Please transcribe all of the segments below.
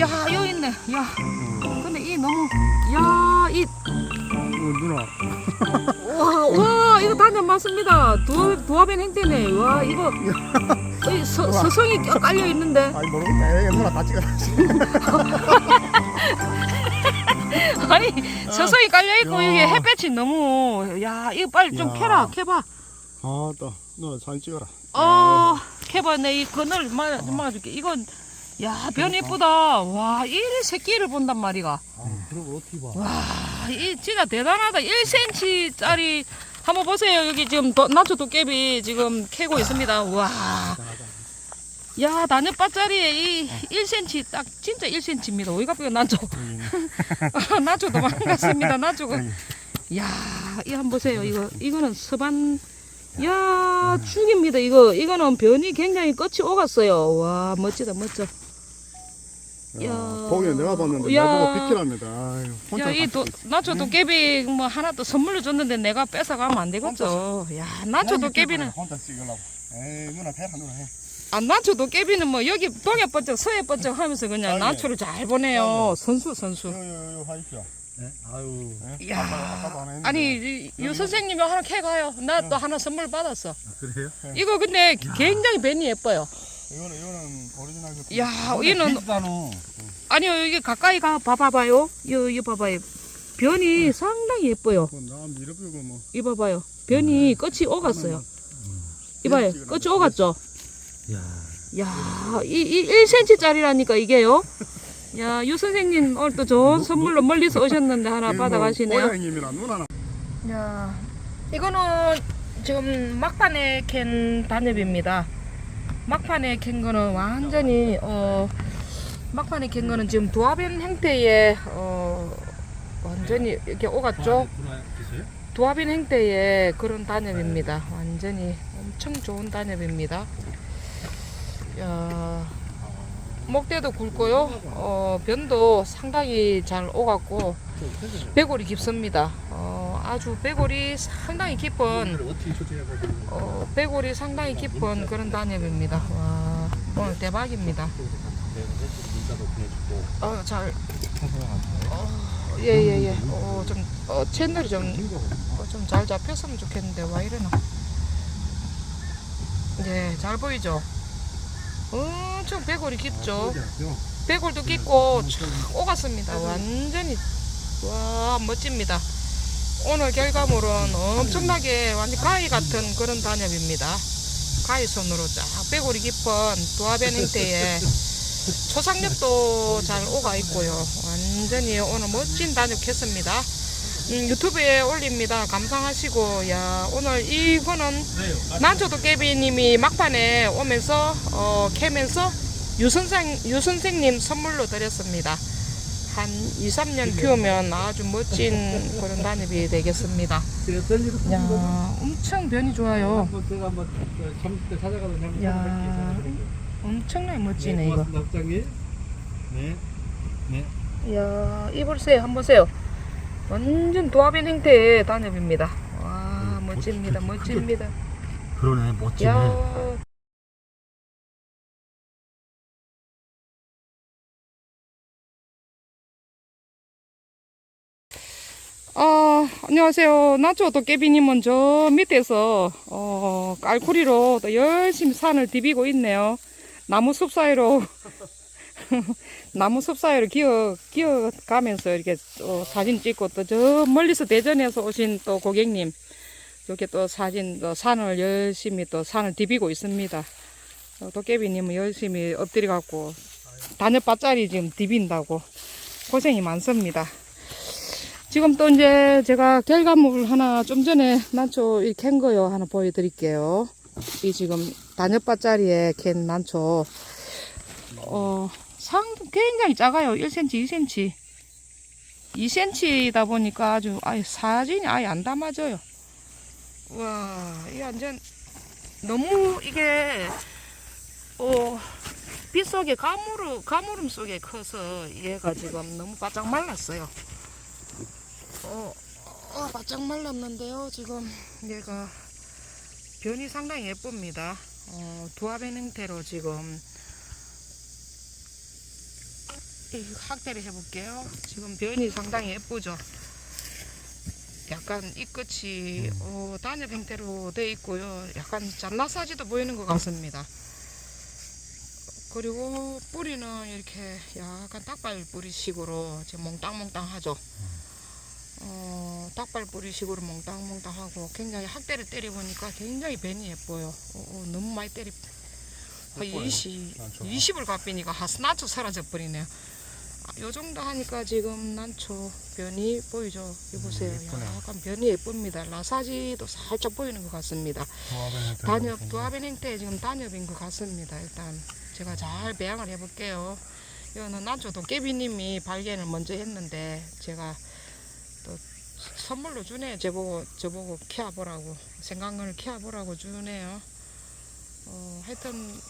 야, 여기 있네. 야. 근데 이 너무, 야, 이, 어, 누나. 와, 와, 이거 단연 맞습니다. 두, 두합엔 행태네. 와, 이거, 이 서, 서성이 깔려 있는데. 아니 모르겠다. 에이, 누나 다 찍어. 아니, 서성이 깔려 있고, 야. 이게 햇볕이 너무, 야, 이거 빨리 좀 야. 켜라, 켜봐. 아, 또 누나 사진 찍어라. 어, 켜봐. 내 이 그늘 마, 좀 막아 줄게. 이건, 야, 변 이쁘다. 와, 이 새끼를 본단 말이가. 아, 그리고 어떻게 봐. 와, 이 진짜 대단하다. 1cm짜리 한번 보세요. 여기 지금 도, 나초 도깨비 지금 캐고 있습니다. 와. 야, 나뭇밭짜리에 이 1cm 딱 진짜 1cm입니다. 어이가 삐가 나초. 나초 도망갔습니다. 나초가. 야, 이 한번 보세요. 이거 이거는 서반 야, 죽입니다. 이거 이거는 변이 굉장히 끝이 오갔어요. 와, 멋지다. 멋져. 야, 야. 보기엔 내가 봤는데 야. 날 보고 비키랍니다. 아유, 혼자 야, 이 도, 나초 도깨비 뭐 하나 또 선물로 줬는데 내가 뺏어가면 안 되겠죠. 야, 나초 도깨비는 혼자 찍으려고. 에이, 누나 해라, 누나 해. 아, 나초 도깨비는 뭐 여기 동해 번쩍 서해 번쩍 하면서 그냥 아니. 나초를 잘 보내요. 선수 선수. 요, 요, 요, 하이피야. 네? 아유. 예? 야. 아까도 하나 했는데. 아니, 이- 유 선생님이 하나 캐가요. 나 또 하나 선물 받았어. 그래요? 이거 근데 굉장히 벤이 예뻐요. 이거는, 이거는 오리지널 그. 야, 얘는 비싸노. 아니요 여기 가까이 가 봐봐봐요. 요, 이 봐봐요. 변이 상당히 예뻐요. 뭐, 나 미럽이고 뭐. 이 봐봐요. 변이 끝이 오갔어요. 이봐요. 끝이 오갔죠. 야. 야, 이, 이 1cm짜리라니까 이게요. 야, 유 선생님 오늘 또 좋은 선물로 멀리서 오셨는데 하나 받아가시네요. 고양이님이랑 누나랑. 야, 이거는 지금 막판에 캔 단엽입니다. 막판에 캔 거는 완전히 어 막판에 캔 거는 지금 두합인 행태에 어 완전히 이렇게 오갔죠. 두합인 행태의 그런 단엽입니다. 완전히 엄청 좋은 단엽입니다. 야, 목대도 굵고요. 어, 변도 상당히 잘 오갔고 배골이 깊습니다. 어, 아주 배골이 상당히 깊은 어, 배골이 상당히 깊은 그런 단엽입니다. 와, 오늘 대박입니다. 문자도 보내주고 어, 잘, 예, 예, 예. 어, 좀, 어, 채널이 좀, 어, 좀잘 잡혔으면 좋겠는데, 와 이러나. 예, 잘 보이죠? 엄청 배골이 깊죠? 배골도 깊고, 촥 오갔습니다. 완전히, 와, 멋집니다. 오늘 결과물은 엄청나게 완전 가위 같은 그런 단엽입니다. 가위 손으로 쫙 배골이 깊은 도화변 형태의 초상력도 잘 오가 있고요. 완전히 오늘 멋진 단육했습니다. 음, 유튜브에 올립니다. 감상하시고, 야, 오늘 이거는 난초도 깨비님이 막판에 오면서, 어, 캐면서 유선생, 유선생님 선물로 드렸습니다. 한 2, 3년 키우면 아주 멋진 그런 단엽이 되겠습니다. 야, 엄청 변이 좋아요. 제가 한번 점심 때 찾아가서 한번 야, 엄청나게 멋지네, 이거. 낙장님. 네. 네. 이야, 이 보세요. 한번 보세요. 완전 도합인 형태의 단엽입니다. 와, 멋집니다. 멋집니다. 그러네 멋지네. 야. 안녕하세요. 나초 도 깨비님은 저 밑에서, 어, 깔쿠리로 또 열심히 산을 디비고 있네요. 나무 숲 사이로, 나무 숲 사이로 기어, 기어 가면서 이렇게 또 사진 찍고 또 저 멀리서 대전에서 오신 또 고객님, 이렇게 또 사진, 또 산을 열심히 또 산을 디비고 있습니다. 어, 도깨비님은 열심히 엎드려 갖고 단엽밭짜리 지금 디빈다고 고생이 많습니다. 지금 또 이제 제가 결과물 하나 좀 전에 난초 이 캔 거요 하나 보여드릴게요. 이 지금 단엽밭짜리에 캔 난초 어, 상 굉장히 작아요. 1cm, 2cm. 2cm이다 보니까 아주 아예 사진이 아예 안 담아져요. 와, 이 완전 너무 이게 어, 빛 속에 가물음, 가물음 속에 커서 얘가 지금 너무 바짝 말랐어요. 어, 어, 바짝 말랐는데요. 지금 얘가 변이 상당히 예쁩니다. 어, 두합의 형태로 지금 이 확대를 해볼게요. 지금 변이 상당히 예쁘죠. 약간 이 끝이 어, 단엽 형태로 되어 있고요. 약간 잔나사지도 보이는 것 같습니다. 그리고 뿌리는 이렇게 약간 닭발 뿌리식으로 지금 몽땅몽땅하죠. 어, 닭발 뿌리식으로 몽땅몽땅하고 굉장히 학대를 때려보니까 굉장히 변이 예뻐요. 어, 어, 너무 많이 때리. 한 예뻐요. 20, 난초. 20을 갚으니까 하스나초 사라져 버리네요. 아, 요 정도 하니까 지금 난초 변이 보이죠? 이보세요. 음. 약간 변이 예쁩니다. 라사지도 살짝 보이는 것 같습니다. 단엽. 도합의 행태 지금 단엽인 것 같습니다. 일단 제가 잘 배양을 해볼게요. 이거는 난초 도 깨비님이 발견을 먼저 했는데 제가 또 선물로 주네요. 저보고 저보고 키워보라고 생강을 키워보라고 주네요. 어, 하여튼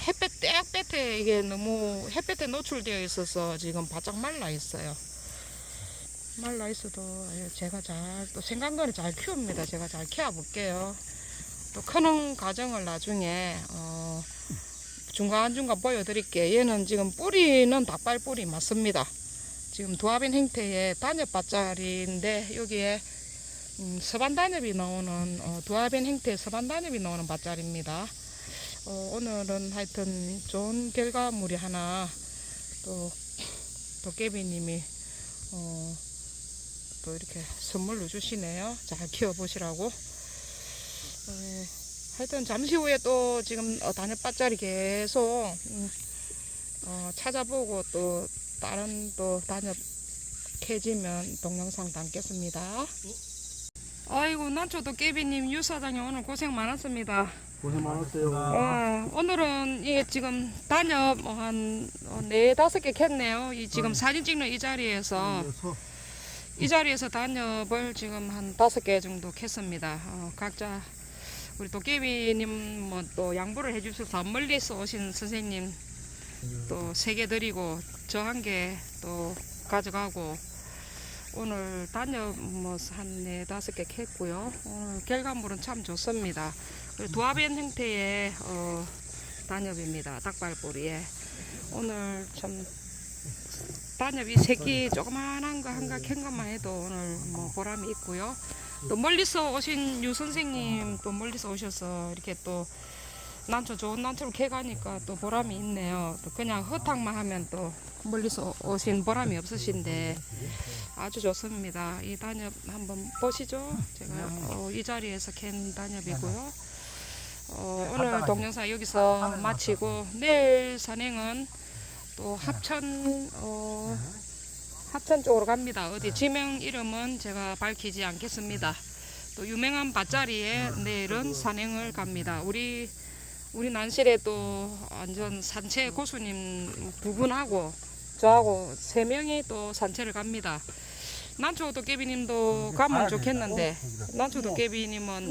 햇볕 땡볕에 이게 너무 햇볕에 노출되어 있어서 지금 바짝 말라 있어요. 말라 있어도 예, 제가 잘 또 생강근을 잘 키웁니다. 제가 잘 키워볼게요. 또 크는 과정을 나중에 어, 중간중간 보여드릴게요. 얘는 지금 뿌리는 닭발 뿌리 맞습니다. 지금 도합인 형태의 단엽 밭자리인데 여기에 음, 서반 단엽이 나오는 어, 도합인 형태의 서반 단엽이 나오는 밭자리입니다. 어, 오늘은 하여튼 좋은 결과물이 하나 또 도깨비님이 어, 또 이렇게 선물로 주시네요. 잘 키워보시라고. 어, 하여튼 잠시 후에 또 지금 어, 단엽밭자리 계속 음, 어, 찾아보고 또 다른 또 단엽 캐지면 동영상 담겠습니다. 아이고 난초도 깨비님 유 사장님 오늘 고생 많았습니다. 고생 많았어요. 어, 오늘은 이게 지금 단엽 뭐한 어, 네 다섯 개 캤네요. 이 지금 사진 찍는 이 자리에서 이 자리에서 단엽을 지금 한 다섯 개 정도 캤습니다. 어, 각자 우리 도깨비님 뭐 또 양보를 해주셔서 멀리서 오신 선생님 또 세 개 드리고 저 한 개 또 가져가고 오늘 단엽 뭐한네 다섯 개 캤고요. 오늘 결과물은 참 좋습니다. 도합연 형태의 어, 단엽입니다. 닭발뿌리에 오늘 참 단엽이 새끼 조그만한 거 한가 캔 것만 해도 오늘 뭐 보람이 있고요. 또 멀리서 오신 유 선생님 또 멀리서 오셔서 이렇게 또 난초 좋은 난초를 캐가니까 또 보람이 있네요. 또 그냥 허탕만 하면 또 멀리서 오신 보람이 없으신데 아주 좋습니다. 이 단엽 한번 보시죠. 제가 어, 이 자리에서 캔 단엽이고요. 어, 오늘 동영상 여기서 마치고 내일 산행은 또 합천 어, 합천 쪽으로 갑니다. 어디 지명 이름은 제가 밝히지 않겠습니다. 또 유명한 밭자리에 내일은 산행을 갑니다. 우리 우리 난실에 또 완전 산채 고수님 두 분하고 저하고 세 명이 또 산채를 갑니다. 난초 도 깨비님도 가면 좋겠는데 난초 도 깨비님은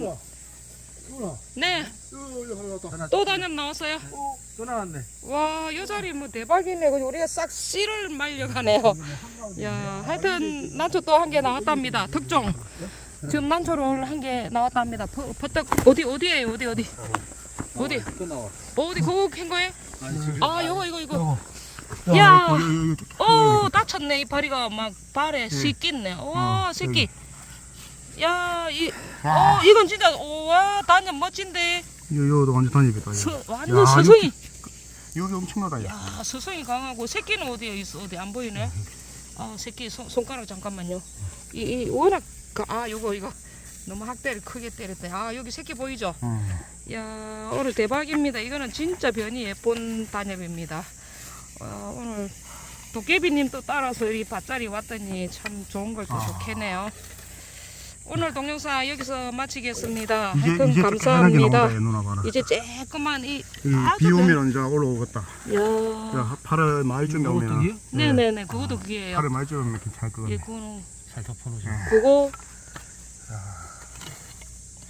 네 또 단엽 나왔어요. 또 나왔네. 와, 이 자리 뭐 대박이네. 우리가 싹 씨를 말려가네요. 야, 하여튼 난초 또 한 개 나왔답니다. 특종. 지금 난초를 한 개 나왔답니다. 퍼, 퍼떡 어디 어디에요? 어디 어디? 어디? 또 나와. 어디 그거 캔 거예요? 아니 지금 아, 요거 이거 이거. 야, 오 다쳤네 이파리가 막 발에 씨 낀네. 와, 새끼. 야, 이, 어, 이건 진짜, 와, 단연 멋진데. 요도 완전 단엽이다. 서, 완전 야, 서성이. 여기 엄청나다. 야. 야, 서성이 강하고 새끼는 어디에 있어? 어디 안 보이네? 아, 새끼 손, 손가락 잠깐만요. 이, 이 워낙 그, 아, 요거 이거 너무 학대를 크게 때렸대. 아, 여기 새끼 보이죠? 어. 야, 오늘 대박입니다. 이거는 진짜 변이 예쁜 단엽입니다. 어, 오늘 도깨비님 또 따라서 이 밭자리 왔더니 참 좋은 걸또 좋겠네요. 오늘 동영상 여기서 마치겠습니다. 이제 하여튼 이제 감사합니다. 나온다. 이제 쬐끄만 이, 비 오면 이제 올라오겠다. 야, 야, 8월 말쯤에 오면 어떻게요? 네네네, 그것도 그게예요. 8월 말쯤에 오면 괜찮을 것 예, 같네. 그거는 잘 덮어놓으셔. 그거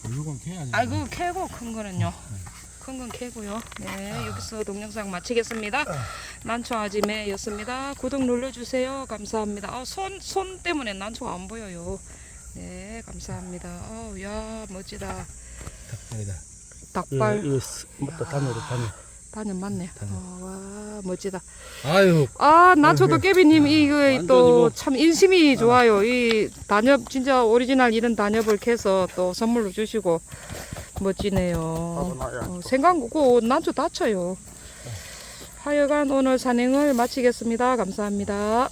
물건 캐야지. 아 이거 캐고 큰 거는요. 큰 건 캐고요. 네 여기서 동영상 마치겠습니다. 난초 아지매였습니다. 구독 눌러주세요. 감사합니다. 아, 손, 손 때문에 난초가 안 보여요. 네 감사합니다. 아야 멋지다. 여기다. 닭발 이거 또 단어로 단어. 단엽 맞네. 어, 와 멋지다. 아유 아 나초도 깨비님 이거 완전히 또 뭐- 참 인심이 좋아요. 이 단엽 진짜 오리지널 이런 단엽을 캐서 또 선물로 주시고 멋지네요. 어, 생강고 나초 다쳐요. 하여간 오늘 산행을 마치겠습니다. 감사합니다.